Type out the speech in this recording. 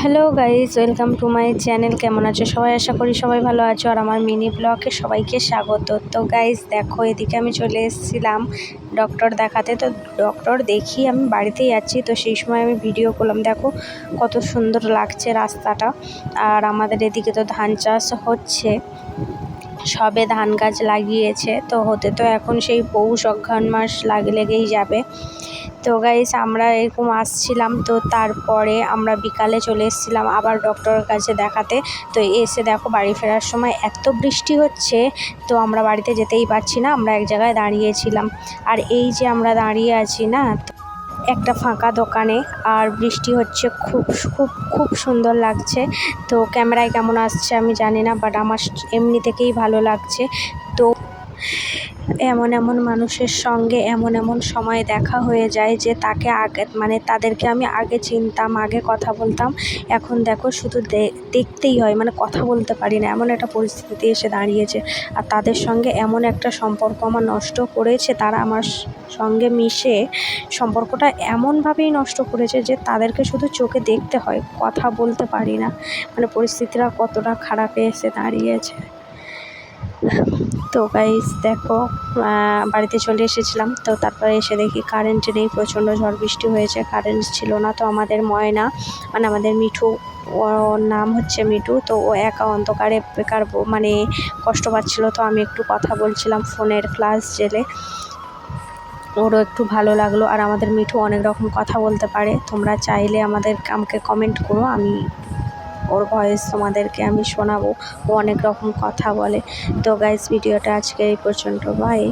Hello guys welcome to my channel কেমন আছো সবাই? আশা করি সবাই ভালো আছো। আর আমার মিনি ব্লগে সবাইকে স্বাগত। তো গাইজ দেখো, এদিকে আমি চলে এসেছিলাম ডক্টর দেখাতে। তো ডক্টর দেখি, আমি বাড়িতেই যাচ্ছি তো সেই সময় আমি ভিডিও করলাম। দেখো, কত সুন্দর লাগছে রাস্তাটা। আর আমাদের এদিকে তো ধান চাষ হচ্ছে। সবে ধান গাছ লাগিয়েছে। তো হতে তো এখন সেই পৌষ অঘ্রাণ মাস লাগে লেগেই যাবে। তো গাইস আমরা এরকম আসছিলাম, তো তারপরে আমরা বিকালে চলে এসেছিলাম আবার ডক্টরের কাছে দেখাতে। তো এসে দেখো বাড়ি ফেরার সময় এত বৃষ্টি হচ্ছে, তো আমরা বাড়িতে যেতেই পারছি না, আমরা এক জায়গায় দাঁড়িয়েছিলাম। আর এই যে আমরা দাঁড়িয়ে আছি না, একটা ফাঁকা দোকানে, আর বৃষ্টি হচ্ছে খুব খুব খুব সুন্দর লাগছে। তো ক্যামেরায় কেমন আসছে আমি জানি না বাট আমার এমনি থেকেই ভালো লাগছে। তো এমন এমন মানুষের সঙ্গে এমন এমন সময় দেখা হয়ে যায় যে তাকে আগে মানে তাদেরকে আমি আগে চিনতাম, আগে কথা বলতাম। এখন দেখো শুধু দেখতেই হয় মানে কথা বলতে পারি না। এমন একটা পরিস্থিতিতে এসে দাঁড়িয়েছে। আর তাদের সঙ্গে এমন একটা সম্পর্ক আমার নষ্ট করেছে, তারা আমার সঙ্গে মিশে সম্পর্কটা এমনভাবেই নষ্ট করেছে যে তাদেরকে শুধু চোখে দেখতে হয়, কথা বলতে পারি না। মানে পরিস্থিতিটা কতটা খারাপে এসে দাঁড়িয়েছে। তো গাইস দেখো বাড়িতে চলে এসেছিলাম। তো তারপরে এসে দেখি কারেন্ট নেই, প্রচণ্ড ঝড় বৃষ্টি হয়েছে কারেন্ট ছিল না, তো আমাদের ময়না মানে আমাদের মিঠু, ওর নাম হচ্ছে মিঠু, তো ও একা অন্ধকারে বেকার মানে কষ্ট পাচ্ছিলো, তো আমি একটু কথা বলছিলাম ফোনের ক্লাস জেলে। ওরও একটু ভালো লাগল, আর আমাদের মিঠু অনেক রকম কথা বলতে পারে, তোমরা চাইলে আমাদের, আমাকে কমেন্ট করো, আমি ওর ভয়েস তোমাদেরকে আমি শোনাবো। ও অনেক রকম কথা বলে। তো গাইস ভিডিওটা আজকে এই পর্যন্ত। বাই